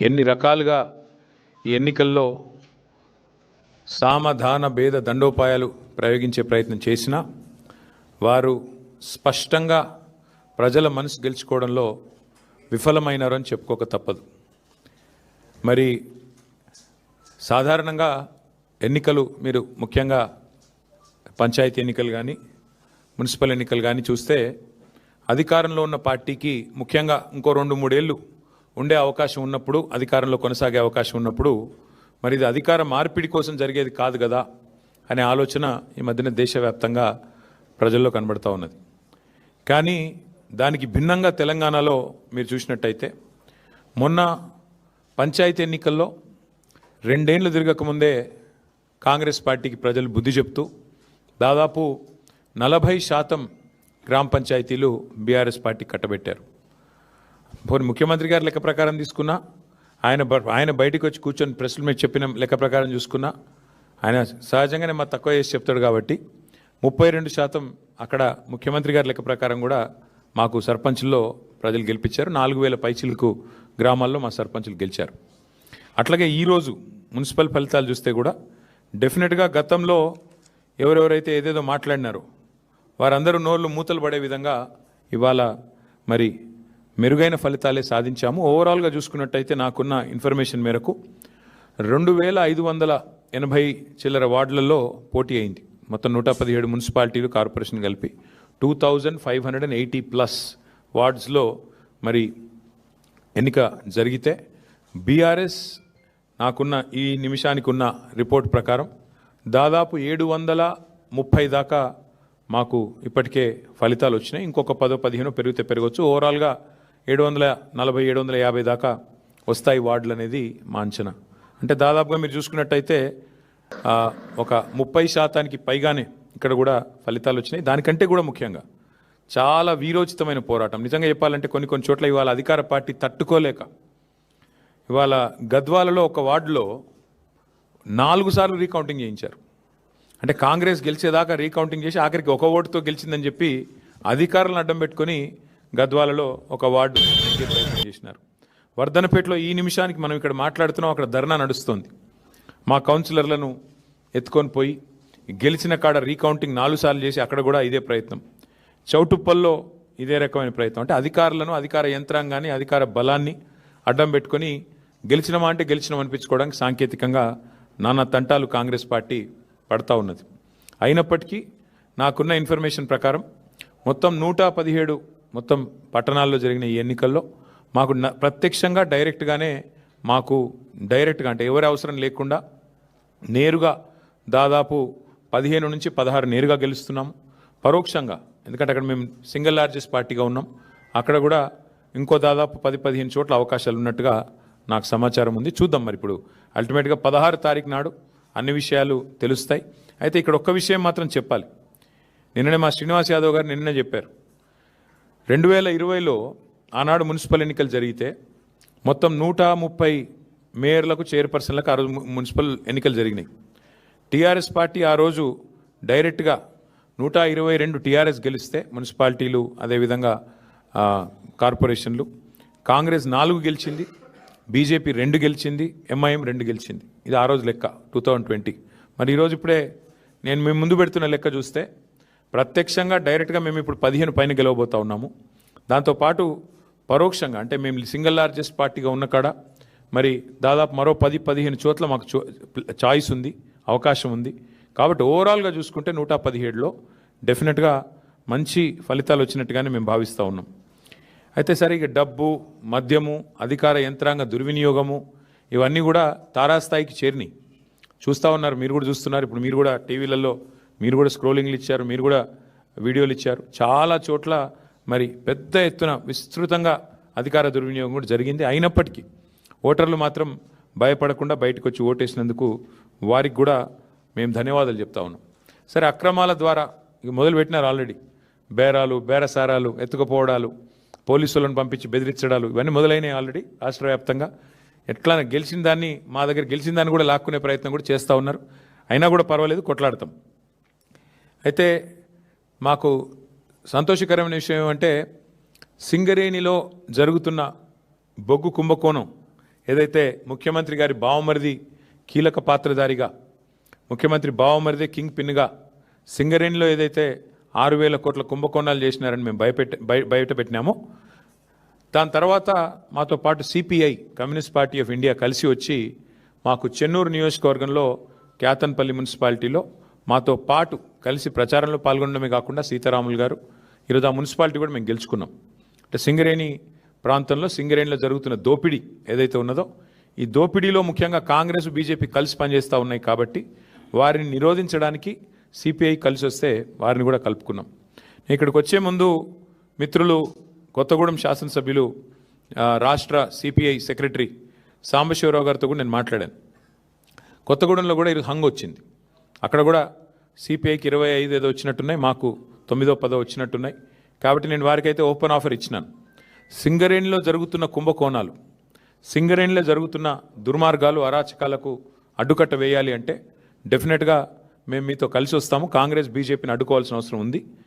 ఎన్ని రకాలుగా ఈ ఎన్నికల్లో సామధాన భేద దండోపాయాలు ప్రయోగించే ప్రయత్నం చేసినా వారు స్పష్టంగా ప్రజల మనసు గెలుచుకోవడంలో విఫలమైనారు అని చెప్పుకోక తప్పదు. మరి సాధారణంగా ఎన్నికలు మీరు ముఖ్యంగా పంచాయతీ ఎన్నికలు కానీ మున్సిపల్ ఎన్నికలు కానీ చూస్తే అధికారంలో ఉన్న పార్టీకి ముఖ్యంగా ఇంకో రెండు మూడేళ్ళు ఉండే అవకాశం ఉన్నప్పుడు అధికారంలో కొనసాగే అవకాశం ఉన్నప్పుడు మరి ఇది అధికార మార్పిడి కోసం జరిగేది కాదు కదా అనే ఆలోచన ఈ మధ్యన దేశవ్యాప్తంగా ప్రజల్లో కనబడుతూ ఉన్నది. కానీ దానికి భిన్నంగా తెలంగాణలో మీరు చూసినట్టయితే మొన్న పంచాయతీ ఎన్నికల్లో రెండేళ్ళు తిరగకముందే కాంగ్రెస్ పార్టీకి ప్రజలు బుద్ధి చెప్తూ దాదాపు నలభై శాతం గ్రామ పంచాయతీలు బీఆర్ఎస్ పార్టీ కట్టబెట్టారు. పోనీ ముఖ్యమంత్రి గారి లెక్క ప్రకారం తీసుకున్నా ఆయన ఆయన బయటికి వచ్చి కూర్చొని ప్రెస్ల మీద చెప్పిన లెక్క ప్రకారం చూసుకున్నా ఆయన సహజంగానే మా తక్కువ చేసి చెప్తాడు కాబట్టి ముప్పై రెండు శాతం అక్కడ ముఖ్యమంత్రి గారి లెక్క ప్రకారం కూడా మాకు సర్పంచ్లో ప్రజలు గెలిపించారు. నాలుగు వేల పైచిలకు గ్రామాల్లో మా సర్పంచులు గెలిచారు. అట్లాగే ఈరోజు మున్సిపల్ ఫలితాలు చూస్తే కూడా డెఫినెట్గా గతంలో ఎవరెవరైతే ఏదేదో మాట్లాడినారో వారందరూ నోళ్ళు మూతలు పడే విధంగా ఇవాళ మరి మెరుగైన ఫలితాలే సాధించాము. ఓవరాల్గా చూసుకున్నట్టయితే నాకున్న ఇన్ఫర్మేషన్ మేరకు రెండు వేల ఐదు వందల ఎనభై చిల్లర వార్డులలో పోటీ అయింది. మొత్తం నూట పదిహేడు మున్సిపాలిటీలు కార్పొరేషన్ కలిపి two thousand five hundred and eighty plus వార్డ్స్లో మరి ఎన్నిక జరిగితే బీఆర్ఎస్ నాకున్న ఈ నిమిషానికి ఉన్న రిపోర్ట్ ప్రకారం దాదాపు ఏడు వందల ముప్పై దాకా మాకు ఇప్పటికే ఫలితాలు వచ్చినాయి. ఇంకొక పదో పదిహేను పెరిగితే పెరగవచ్చు ఓవరాల్గా ఏడు వందల నలభై ఏడు వందల యాభై దాకా వస్తాయి వార్డులు అనేది మా అంచనా. అంటే దాదాపుగా మీరు చూసుకున్నట్టయితే ఒక ముప్పై శాతానికి పైగానే ఇక్కడ కూడా ఫలితాలు వచ్చినాయి. దానికంటే కూడా ముఖ్యంగా చాలా వీరోచితమైన పోరాటం. నిజంగా చెప్పాలంటే కొన్ని కొన్ని చోట్ల ఇవాళ అధికార పార్టీ తట్టుకోలేక ఇవాళ గద్వాలలో ఒక వార్డులో నాలుగు సార్లు రీకౌంటింగ్ చేయించారు. అంటే కాంగ్రెస్ గెలిచేదాకా రీకౌంటింగ్ చేసి ఆఖరికి ఒక ఓటుతో గెలిచిందని చెప్పి అధికారులను అడ్డం పెట్టుకొని గద్వాలలో ఒక వార్డు ప్రయత్నం చేసినారు. వర్ధనపేటలో ఈ నిమిషానికి మనం ఇక్కడ మాట్లాడుతున్నాం అక్కడ ధర్నా నడుస్తుంది. మా కౌన్సిలర్లను ఎత్తుకొని పోయి గెలిచిన కాడ రీకౌంటింగ్ నాలుగు సార్లు చేసి అక్కడ కూడా ఇదే ప్రయత్నం. చౌటుప్పల్లో ఇదే రకమైన ప్రయత్నం. అంటే అధికారులను అధికార యంత్రాంగాన్ని అధికార బలాన్ని అడ్డం పెట్టుకొని గెలిచినమా అంటే గెలిచినాం అనిపించుకోవడానికి సాంకేతికంగా నానా తంటాలు కాంగ్రెస్ పార్టీ పడతా ఉన్నది. అయినప్పటికీ నాకున్న ఇన్ఫర్మేషన్ ప్రకారం మొత్తం నూట పదిహేడు మొత్తం పట్టణాల్లో జరిగిన ఈ ఎన్నికల్లో మాకు న- ప్రత్యక్షంగా డైరెక్ట్గానే మాకు డైరెక్ట్గా అంటే ఎవరి అవసరం లేకుండా నేరుగా దాదాపు పదిహేను నుంచి పదహారు నేరుగా గెలుస్తున్నాము. పరోక్షంగా. ఎందుకంటే అక్కడ మేము సింగిల్ లార్జెస్ట్ పార్టీగా ఉన్నాం. అక్కడ కూడా ఇంకో దాదాపు పది పదిహేను చోట్ల అవకాశాలు ఉన్నట్టుగా నాకు సమాచారం ఉంది. చూద్దాం మరి ఇప్పుడు. అల్టిమేట్గా పదహారు తారీఖు నాడు అన్ని విషయాలు తెలుస్తాయి. అయితే ఇక్కడ ఒక్క విషయం మాత్రం చెప్పాలి. నిన్ననే మా శ్రీనివాస్ యాదవ్ గారు నిన్ననే చెప్పారు. రెండు వేల ఇరవైలో ఆనాడు మున్సిపల్ ఎన్నికలు జరిగితే మొత్తం నూట ముప్పై మేయర్లకు చైర్పర్సన్లకు ఆ రోజు మున్సిపల్ ఎన్నికలు జరిగినాయి. టీఆర్ఎస్ పార్టీ ఆ రోజు డైరెక్ట్గా నూట ఇరవై రెండు టీఆర్ఎస్ గెలిస్తే మున్సిపాలిటీలు అదేవిధంగా కార్పొరేషన్లు. కాంగ్రెస్ నాలుగు గెలిచింది బీజేపీ రెండు గెలిచింది ఎంఐఎం రెండు గెలిచింది. ఇది ఆ రోజు లెక్క టూ థౌజండ్ ట్వంటీ. మరి ఈరోజు ఇప్పుడే నేను మేము ముందు పెడుతున్న లెక్క చూస్తే ప్రత్యక్షంగా డైరెక్ట్గా మేము ఇప్పుడు పదిహేను పైన గెలవబోతా ఉన్నాము. దాంతోపాటు పరోక్షంగా అంటే మేము సింగిల్ లార్జెస్ట్ పార్టీగా ఉన్న కాడ మరి దాదాపు మరో పది పదిహేను చోట్ల మాకు చో చాయిస్ ఉంది అవకాశం ఉంది. కాబట్టి ఓవరాల్గా చూసుకుంటే నూట పదిహేడులో డెఫినెట్గా మంచి ఫలితాలు వచ్చినట్టుగానే మేము భావిస్తూ ఉన్నాం. అయితే సరే ఇక డబ్బు మద్యము అధికార యంత్రాంగ దుర్వినియోగము ఇవన్నీ కూడా తారాస్థాయికి చేరినాయి. చూస్తూ ఉన్నారు మీరు కూడా చూస్తున్నారు. ఇప్పుడు మీరు కూడా టీవీలలో మీరు కూడా స్క్రోలింగ్లు ఇచ్చారు మీరు కూడా వీడియోలు ఇచ్చారు. చాలా చోట్ల మరి పెద్ద ఎత్తున విస్తృతంగా అధికార దుర్వినియోగం కూడా జరిగింది. అయినప్పటికీ ఓటర్లు మాత్రం భయపడకుండా బయటకు వచ్చి ఓటేసినందుకు వారికి కూడా మేము ధన్యవాదాలు చెప్తా ఉన్నాం. సరే అక్రమాల ద్వారా మొదలుపెట్టినారు మొదలు పెట్టినారు ఆల్రెడీ బేరాలు బేరసారాలు ఎత్తుకుపోవడాలు పోలీసులను పంపించి బెదిరించడాలు ఇవన్నీ మొదలైనవి ఆల్రెడీ రాష్ట్ర వ్యాప్తంగా ఎట్లా గెలిచిన దాన్ని మా దగ్గర గెలిచిన దాన్ని కూడా లాక్కునే ప్రయత్నం కూడా చేస్తూ ఉన్నారు. అయినా కూడా పర్వాలేదు కొట్లాడతాం. అయితే మాకు సంతోషకరమైన విషయం ఏమంటే సింగరేణిలో జరుగుతున్న బొగ్గు కుంభకోణం ఏదైతే ముఖ్యమంత్రి గారి బావమరిది కీలక పాత్రధారిగా ముఖ్యమంత్రి బావమరిదే కింగ్ పిన్గా సింగరేణిలో ఏదైతే ఆరు వేల కోట్ల కుంభకోణాలు చేసినారని మేము భయపెట్ట బయట పెట్టినాము. దాని తర్వాత మాతో పాటు CPI communist party of India కలిసి వచ్చి మాకు చెన్నూరు నియోజకవర్గంలో క్యాతన్పల్లి మున్సిపాలిటీలో మాతో పాటు కలిసి ప్రచారంలో పాల్గొనడమే కాకుండా సీతారాములు గారు ఈరోజు ఆ మున్సిపాలిటీ కూడా మేము గెలుచుకున్నాం. అంటే సింగరేణి ప్రాంతంలో సింగరేణిలో జరుగుతున్న దోపిడీ ఏదైతే ఉన్నదో ఈ దోపిడీలో ముఖ్యంగా కాంగ్రెస్ బీజేపీ కలిసి పనిచేస్తూ ఉన్నాయి కాబట్టి వారిని నిరోధించడానికి సిపిఐ కలిసి వస్తే వారిని కూడా కలుపుకున్నాం. నేను ఇక్కడికి వచ్చే ముందు మిత్రులు కొత్తగూడెం శాసనసభ్యులు రాష్ట్ర సిపిఐ సెక్రటరీ సాంబశివరావు గారితో కూడా నేను మాట్లాడాను. కొత్తగూడెంలో కూడా ఈరోజు హంగ్ వచ్చింది. అక్కడ కూడా సిపిఐకి ఇరవై ఐదు ఏదో వచ్చినట్టున్నాయి మాకు తొమ్మిదో పదో వచ్చినట్టున్నాయి. కాబట్టి నేను వారికైతే ఓపెన్ ఆఫర్ ఇచ్చినాను. సింగరేణిలో జరుగుతున్న కుంభకోణాలు సింగరేణిలో జరుగుతున్న దుర్మార్గాలు అరాచకాలకు అడ్డుకట్ట వేయాలి అంటే డెఫినెట్గా మేము మీతో కలిసి వస్తాము. కాంగ్రెస్ బీజేపీని అడ్డుకోవాల్సిన అవసరం ఉంది.